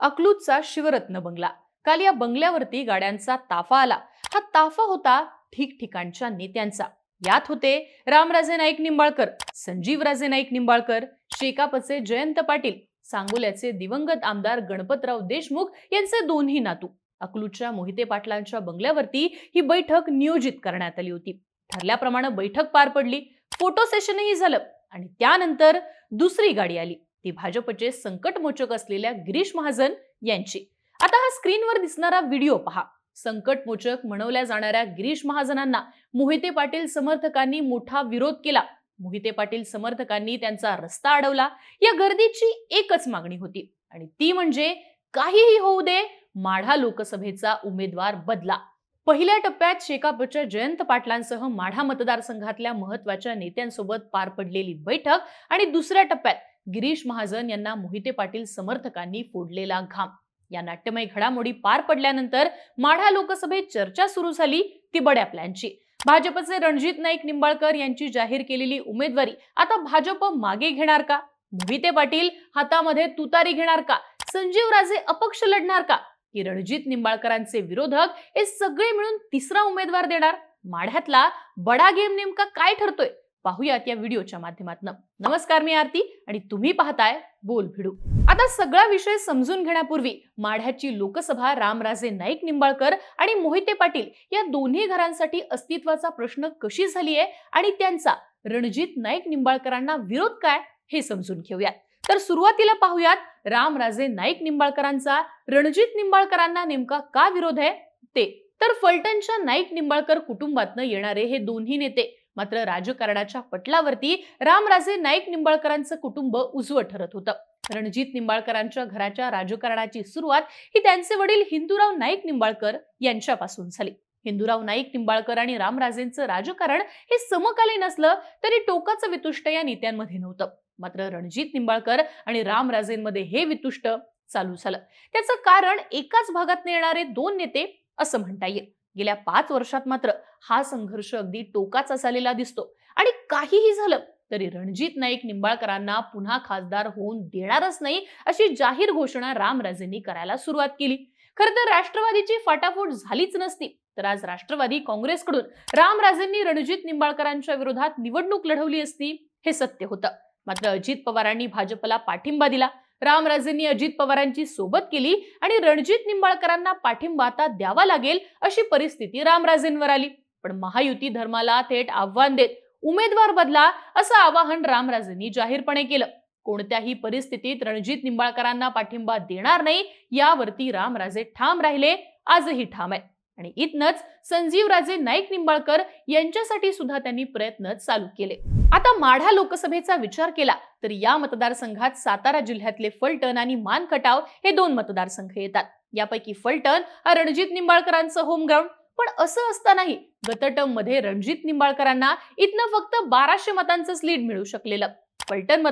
अकलूजचा शिवरत्न बंगला. काल या बंगल्यावरती गाड्यांचा ताफा आला. हा ताफा होता ठिकठिकाणच्या नेत्यांचा. यात होते रामराजे नाईक निंबाळकर संजीवराजे नाईक निंबाळकर शेकापचे जयंत पाटील सांगोल्याचे दिवंगत आमदार गणपतराव देशमुख यांचे दोन्ही नातू. अकलूजच्या मोहिते पाटलांच्या बंगल्यावरती ही बैठक नियोजित करण्यात आली होती. ठरल्याप्रमाणे बैठक पार पडली. फोटो सेशनही झालं आणि त्यानंतर दुसरी गाडी आली. ती भाजपचे संकटमोचक असलेल्या गिरीश महाजन यांची. आता हा स्क्रीनवर दिसणारा व्हिडिओ पहा. संकटमोचक म्हणवल्या जाणाऱ्या गिरीश महाजनांना मोहिते पाटील समर्थकांनी मोठा विरोध केला. मोहिते पाटील समर्थकांनी त्यांचा रस्ता अडवला. या गर्दीची एकच मागणी होती आणि ती म्हणजे काहीही होऊ दे माढा लोकसभेचा उमेदवार बदला. पहिल्या टप्प्यात शेकापच्या जयंत पाटलांसह माढा मतदारसंघातल्या महत्त्वाच्या नेत्यांसोबत पार पडलेली बैठक आणि दुसऱ्या टप्प्यात गिरीश महाजन यांना मोहिते पाटील समर्थकांनी फोडलेला घाम. या नाट्यमय घडामोडी पार पडल्यानंतर माढा लोकसभेत चर्चा सुरू झाली ती बड्या प्लॅनची भाजपचे रणजित नाईक निंबाळकर यांची जाहीर केलेली उमेदवारी आता भाजप मागे घेणार का? मोहिते पाटील हातामध्ये तुतारी घेणार का? संजीव राजे अपक्ष लढणार का? की रणजित निंबाळकरांचे विरोधक हे सगळे मिळून तिसरा उमेदवार देणार? माढ्यातला बडा गेम नेमका काय ठरतोय? पाहूयात या व्हिडिओच्या माध्यमातून. नमस्कार मी आरती आणि तुम्ही पाहताय बोल भिडू. आता सगळा विषय समजून घेण्यापूर्वी माढ्याची लोकसभा रामराजे नाईक निंबाळकर आणि मोहिते पाटील या दोन्ही घरांसाठी अस्तित्वाचा प्रश्न कशी झाली आहे आणि त्यांचा रणजित नाईक निंबाळकरांना विरोध काय हे समजून घेऊयात. तर सुरुवातीला पाहूयात रामराजे नाईक निंबाळकरांचा रणजित निंबाळकरांना नेमका का विरोध आहे ते. तर फलटणच्या नाईक निंबाळकर कुटुंबातनं येणारे हे दोन्ही नेते मात्र राजकारणाच्या पटलावरती रामराजे नाईक निंबाळकरांचं कुटुंब उजवं ठरत होतं. रणजित निंबाळकरांच्या घराच्या राजकारणाची सुरुवात ही त्यांचे वडील हिंदूराव नाईक निंबाळकर यांच्यापासून झाली. हिंदूराव नाईक निंबाळकर आणि रामराजेंचं राजकारण हे समकालीन असलं तरी टोकाचं वितुष्ट या नेत्यांमध्ये नव्हतं. मात्र रणजित निंबाळकर आणि रामराजेंमध्ये हे वितुष्ट चालू झालं. त्याचं कारण एकाच भागात येणारे दोन नेते असं म्हणता येईल. गेल्या पाच वर्षात मात्र हा संघर्ष अगदी टोकाचा झालेला दिसतो. आणि काहीही झालं तरी रणजित नाईक निंबाळकरांना पुन्हा खासदार होऊन देणारच नाही अशी जाहीर घोषणा रामराजेंनी करायला सुरुवात केली. खर तर राष्ट्रवादीची फाटाफूट झालीच नसती तर आज राष्ट्रवादी काँग्रेसकडून रामराजेंनी रणजित निंबाळकरांच्या विरोधात निवडणूक लढवली असती हे सत्य होतं. मात्र अजित पवारांनी भाजपला पाठिंबा दिला. रामराजेंनी अजित पवारांची सोबत केली आणि रणजित निंबाळकरांना पाठिंबा आता द्यावा लागेल अशी परिस्थिती रामराजेंवर आली. पण महायुती धर्माला थेट आव्हान देत उमेदवार बदला असं आवाहन रामराजेंनी जाहीरपणे केलं. कोणत्याही परिस्थितीत रणजित निंबाळकरांना पाठिंबा देणार नाही यावरती रामराजे ठाम राहिले. आजही ठाम आहे. आणि इथनच संजीवराजे नाईक निंबाळकर यांच्यासाठी सुद्धा त्यांनी प्रयत्न चालू केले. आता माढा लोकसभेचा विचार केला तर या मतदारसंघात सातारा जिल्ह्यातले फलटण आणि मानखटाव हे दोन मतदारसंघ येतात. यापैकी फलटण हा रणजित निंबाळकरांचं होमग्राऊंड पण असं असतानाही गतटममध्ये रणजित निंबाळकरांना इथनं फक्त बाराशे मतांचंच लीड मिळू शकलेलं. फलटण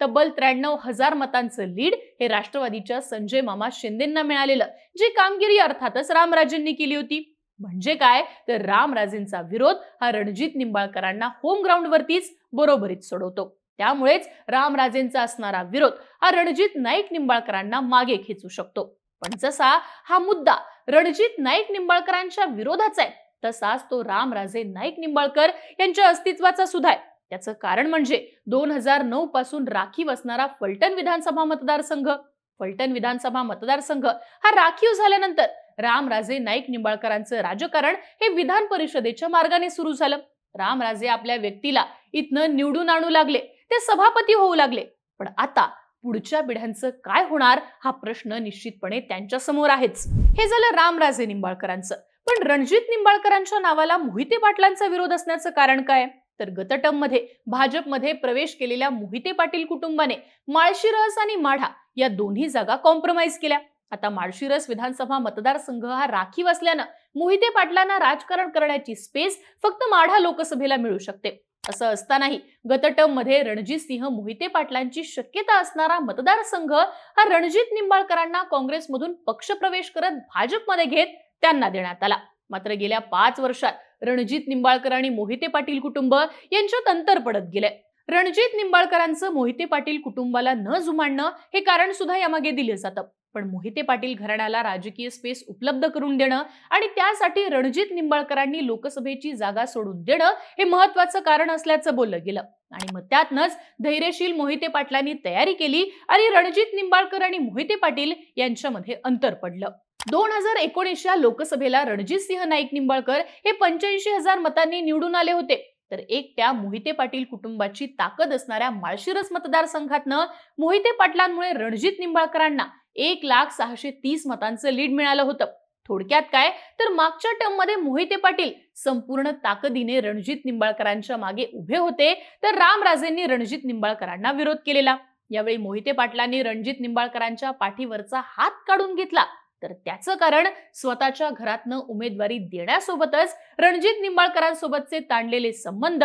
तब्बल त्र्याण्णव हजार मतांचं लीड हे राष्ट्रवादीच्या संजय मामा शिंदेंना मिळालेलं जी कामगिरी अर्थातच रामराजेंनी केली होती. म्हणजे काय? तर रामराजेंचा विरोध हा रणजित निंबाळकरांना होम ग्राउंडवरतीच बरोबरीत सोडवतो. त्यामुळेच रामराजेंचा असणारा विरोध हा रणजित नाईक निंबाळकरांना मागे खेचू शकतो. पण जसा हा मुद्दा रणजित नाईक निंबाळकरांच्या विरोधाचा आहे तसाच तो रामराजे नाईक निंबाळकर यांच्या अस्तित्वाचा सुद्धा आहे. त्याचं कारण म्हणजे दोन हजार नऊ पासून राखीव असणारा फलटण विधानसभा मतदारसंघ. फलटण विधानसभा मतदारसंघ हा राखीव झाल्यानंतर रामराजे नाईक निंबाळकरांचं राजकारण हे विधान परिषदेच्या मार्गाने सुरू झालं. रामराजे आपल्या व्यक्तीला इथनं निवडून आणू लागले ते सभापती होऊ लागले. पण आता पुढच्या पिढ्यांचं काय होणार हा प्रश्न निश्चितपणे त्यांच्यासमोर आहेच. हे झालं रामराजे निंबाळकरांचं. पण रणजित निंबाळकरांच्या नावाला मोहिते पाटलांचा विरोध असण्याचं कारण काय? तर गतटममध्ये भाजपमध्ये प्रवेश केलेल्या मोहिते पाटील कुटुंबाने माळशिरस आणि माढा या दोन्ही जागा कॉम्प्रोमाइज केल्या. आता माळशिरस विधानसभा मतदारसंघ हा राखीव असल्यानं मोहिते पाटलांना राजकारण करण्याची स्पेस फक्त माढा लोकसभेला मिळू शकते. असं असतानाही गतटममध्ये रणजित सिंह मोहिते पाटलांची शक्यता असणारा मतदारसंघ हा रणजित निंबाळकरांना काँग्रेसमधून पक्षप्रवेश करत भाजपमध्ये घेत त्यांना देण्यात आला. मात्र गेल्या पाच वर्षात रणजित निंबाळकर आणि मोहिते पाटील कुटुंब यांच्यात अंतर पडत गेले रणजित निंबाळकरांचं मोहिते पाटील कुटुंबाला न जुमानणं हे कारण सुद्धा यामागे दिलं जातं. पण मोहिते पाटील घराण्याला राजकीय स्पेस उपलब्ध करून देणं आणि त्यासाठी रणजित निंबाळकरांनी लोकसभेची जागा सोडून देणं हे महत्वाचं कारण असल्याचं बोललं गेलं. आणि मग त्यातनच धैर्यशील मोहिते पाटलांनी तयारी केली आणि रणजित निंबाळकर आणि मोहिते पाटील यांच्यामध्ये अंतर पडलं. दोन हजार एकोणीसच्या लोकसभेला रणजित सिंह नाईक निंबाळकर हे पंच्याऐंशी हजार मतांनी निवडून आले होते. तर एक त्या मोहिते पाटील कुटुंबाची ताकद असणाऱ्या माळशिरस मतदारसंघातनं मोहिते पाटलांमुळे रणजित निंबाळकरांना एक लाख सहाशे तीस मतांचं लीड मिळालं होतं. थोडक्यात काय? तर मागच्या टर्ममध्ये मोहिते पाटील संपूर्ण ताकदीने रणजित निंबाळकरांच्या मागे उभे होते तर रामराजेंनी रणजित निंबाळकरांना विरोध केलेला. यावेळी मोहिते पाटलांनी रणजित निंबाळकरांच्या पाठीवरचा हात काढून घेतला. तर त्याचं कारण स्वतःच्या घरातनं उमेदवारी देण्यासोबतच रणजित निंबाळकरांसोबतचे ताणलेले संबंध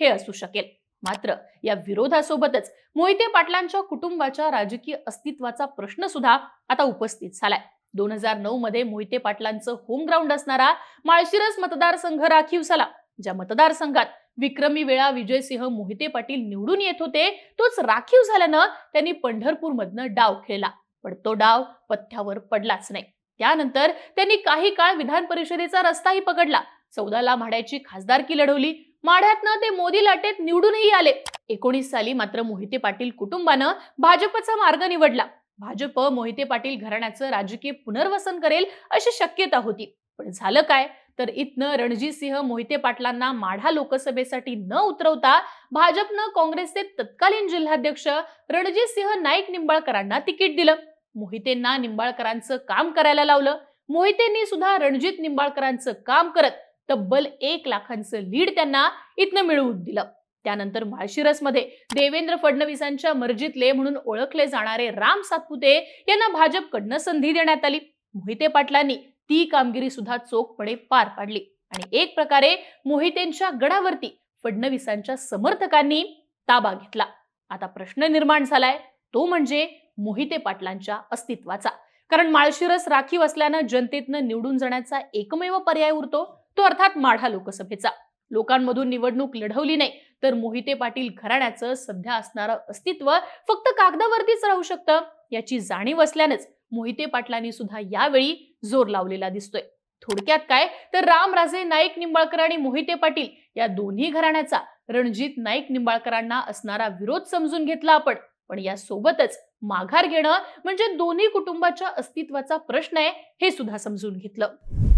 हे असू शकेल. मात्र या विरोधासोबतच मोहिते पाटलांच्या कुटुंबाच्या राजकीय अस्तित्वाचा प्रश्न सुद्धा आता उपस्थित झालाय. दोन हजार नऊ मध्ये मोहिते पाटलांचं होम ग्राउंड असणारा माळशिरस मतदारसंघ राखीव झाला ज्या मतदारसंघात विक्रमी वेळा विजयसिंह मोहिते पाटील निवडून येत होते तोच राखीव झाल्यानं त्यांनी पंढरपूरमधनं डाव खेळला. पण तो डाव पथ्यावर पडलाच नाही. त्यानंतर त्यांनी काही काळ विधान परिषदेचा रस्ताही पकडला. चौदाला माढ्याची खासदारकी लढवली. माढ्यातनं ते मोदी लाटेत निवडूनही आले. एकोणीस साली मात्र मोहिते पाटील कुटुंबानं भाजपचा मार्ग निवडला. भाजप मोहिते पाटील घराण्याचं राजकीय पुनर्वसन करेल अशी शक्यता होती. पण झालं काय? तर इथनं रणजित सिंह मोहिते पाटलांना माढा लोकसभेसाठी न उतरवता भाजपनं काँग्रेसचे तत्कालीन जिल्हाध्यक्ष रणजित सिंह नाईक निंबाळकरांना तिकीट दिलं. मोहितेंना निंबाळकरांचं काम करायला लावलं. मोहितेंनी सुद्धा रणजित निंबाळकरांचं काम करत तब्बल एक लाखांचं लीड त्यांना इथनं मिळवून दिलं. त्यानंतर माळशिरसमध्ये देवेंद्र फडणवीसांच्या मर्जीतले म्हणून ओळखले जाणारे राम सातपुते यांना भाजपकडनं संधी देण्यात आली. मोहिते पाटलांनी ती कामगिरी सुद्धा चोखपणे पार पाडली. आणि एक प्रकारे मोहितेंच्या गडावरती फडणवीसांच्या समर्थकांनी ताबा घेतला. आता प्रश्न निर्माण झालाय. तो म्हणजे मोहिते पाटलांच्या अस्तित्वाचा. कारण माळशिरस राखीव असल्यानं जनतेतनं निवडून जाण्याचा एकमेव पर्याय उरतो. तो अर्थात माढा लोकसभेचा. लोकांमधून निवडणूक लढवली नाही तर मोहिते पाटील घराण्याचं सध्या असणारं अस्तित्व फक्त कागदावरतीच राहू शकतं याची जाणीव असल्यानंच मोहिते पाटलांनी सुद्धा यावेळी जोर लावलेला दिसतोय. थोडक्यात काय? तर रामराजे नाईक निंबाळकर आणि मोहिते पाटील या दोन्ही घराण्याचा रणजित नाईक निंबाळकरांना असणारा विरोध समजून घेतला आपण. पण या सोबतच माघार घेणं म्हणजे दोन्ही कुटुंबाच्या अस्तित्वाचा प्रश्न आहे हे सुद्धा समजून घेतलं.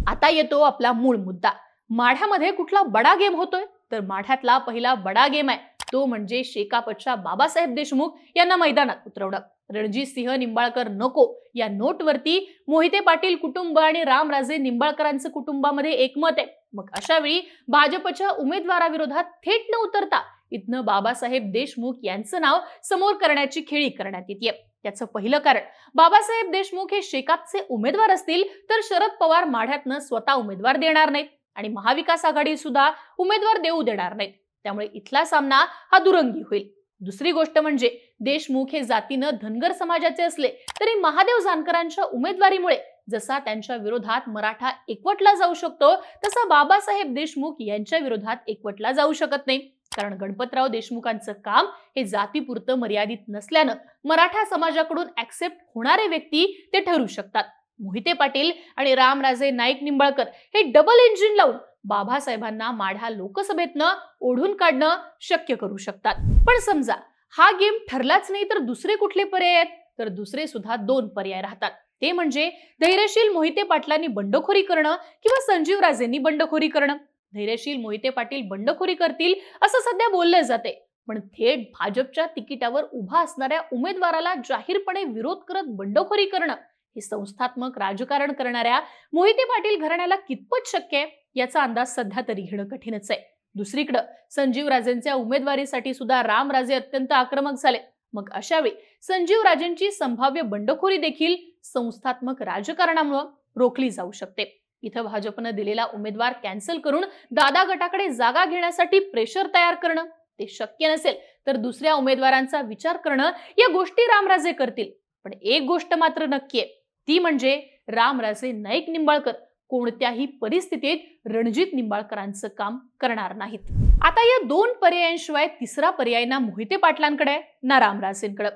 आता येतो आपला मूळ मुद्दा. माढ्यामध्ये कुठला बडा गेम होतोय? तर माढ्यातला पहिला बडा गेम आहे. तो म्हणजे शेकापच्या बाबासाहेब देशमुख यांना मैदानात उतरवणं. रणजित सिंह निंबाळकर नको या नोटवरती मोहिते पाटील कुटुंब आणि रामराजे निंबाळकरांचं कुटुंबामध्ये एकमत आहे. मग अशा वेळी भाजपच्या उमेदवाराविरोधात थेट न उतरता इथनं बाबासाहेब देशमुख यांचं नाव समोर करण्याची खेळी करण्यात येते त्याचं पहिलं कारण बाबासाहेब देशमुख हे शेकापचे उमेदवार असतील तर शरद पवार माढ्यातनं स्वतः उमेदवार देणार नाहीत. आणि महाविकास आघाडी सुद्धा उमेदवार देऊ देणार नाहीत. त्यामुळे इथला सामना हा दुरंगी होईल. दुसरी गोष्ट म्हणजे देशमुख हे जातीनं धनगर समाजाचे असले तरी महादेव जानकरांच्या उमेदवारीमुळे जसा त्यांच्या विरोधात मराठा एकवटला जाऊ शकतो तसा बाबासाहेब देशमुख यांच्या विरोधात एकवटला जाऊ शकत नाही. कारण गणपतराव देशमुखांचं काम हे जातीपुरतं मर्यादित नसल्यानं मराठा समाजाकडून ऍक्सेप्ट होणारे व्यक्ती ते ठरू शकतात. मोहिते पाटील आणि रामराजे नाईक निंबाळकर हे डबल इंजिन लावून बाबासाहेबांना माढा लोकसभेतनं ओढून काढणं शक्य करू शकतात. पण समजा हा गेम ठरलाच नाही तर दुसरे कुठले पर्याय आहेत? तर दुसरे सुद्धा दोन पर्याय राहतात. ते म्हणजे धैर्यशील मोहिते पाटलांनी बंडखोरी करणं किंवा संजीव राजेंनी बंडखोरी करणं? धैर्यशील मोहिते पाटील बंडखोरी करतील असं सध्या बोललं जाते पण थेट भाजपच्या तिकिटावर उभा असणाऱ्या उमेदवाराला जाहीरपणे विरोध करत बंडखोरी करणं हे संस्थात्मक राजकारण करणाऱ्या मोहिते पाटील घराण्याला कितपत शक्य आहे याचा अंदाज सध्या तरी घेणं कठीणच आहे. दुसरीकडं संजीव राजेंच्या उमेदवारीसाठी सुद्धा रामराजे अत्यंत आक्रमक झाले. मग अशावेळी संजीव राजेंची संभाव्य बंडखोरी देखील संस्थात्मक राजकारणामुळे रोखली जाऊ शकते. इथं भाजपनं दिलेला उमेदवार कॅन्सल करून दादा गटाकडे जागा घेण्यासाठी प्रेशर तयार करणं ते शक्य नसेल तर दुसऱ्या उमेदवारांचा विचार करणं या गोष्टी रामराजे करतील. पण एक गोष्ट मात्र नक्की आहे ती म्हणजे रामराजे नाईक निंबाळकर. कोणत्याही परिस्थितीत रणजित निंबाळकरांचं काम करणार नाहीत. आता या दोन पर्यायांशिवाय तिसरा पर्याय ना मोहिते पाटलांकडे ना रामराजेंकडे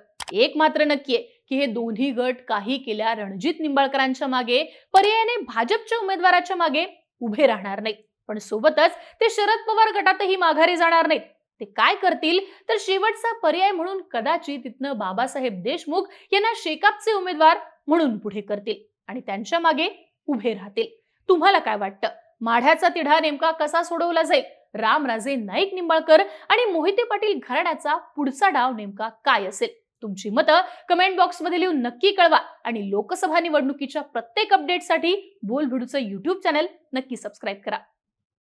एक मात्र नक्की आहे की हे दोन्ही गट काही केल्या रणजित निंबाळकरांच्या मागे पर्यायाने भाजपच्या उमेदवाराच्या मागे उभे राहणार नाहीत. पण सोबतच ते शरद पवार गटातही माघारी जाणार नाहीत. ते काय करतील? तर शेवटचा पर्याय म्हणून कदाचित तिथनं बाबासाहेब देशमुख यांना शेकापचे उमेदवार म्हणून पुढे करतील आणि त्यांच्या मागे उभे राहतील. तुम्हाला काय वाटतं? माढ्याचा तिढा नेमका कसा सोडवला जाईल? रामराजे नाईक निंबाळकर आणि मोहिते पाटील घराण्याचा पुढचा डाव नेमका काय असेल? तुमची मतं कमेंट बॉक्समध्ये लिहून नक्की कळवा आणि लोकसभा निवडणुकीच्या प्रत्येक अपडेटसाठी बोलभिडूचं युट्यूब चॅनल नक्की सबस्क्राईब करा.